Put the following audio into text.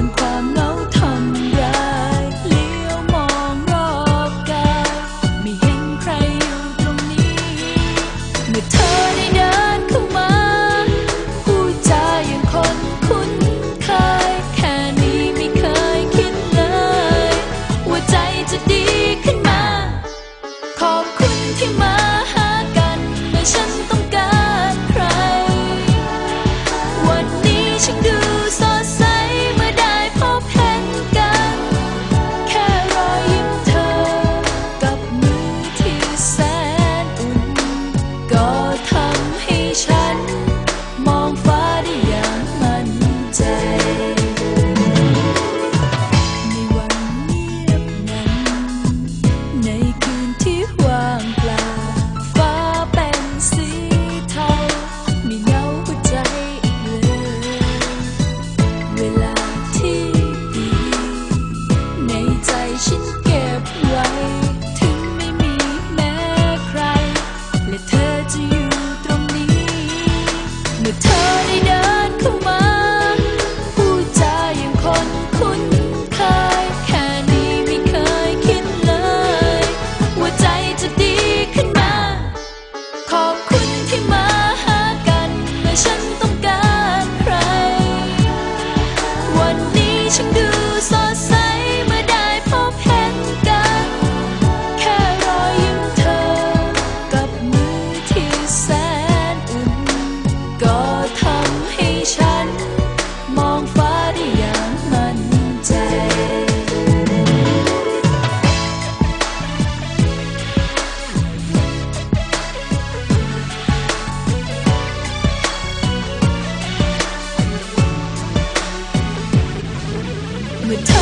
นความหงาทำร้ายเลี้ยวมองรอบกายไม่เห็นใครอยู่ตรงนี้เนเธอ 心。 มองฟ้าได้อย่างมั่นใจเมื่อเธอ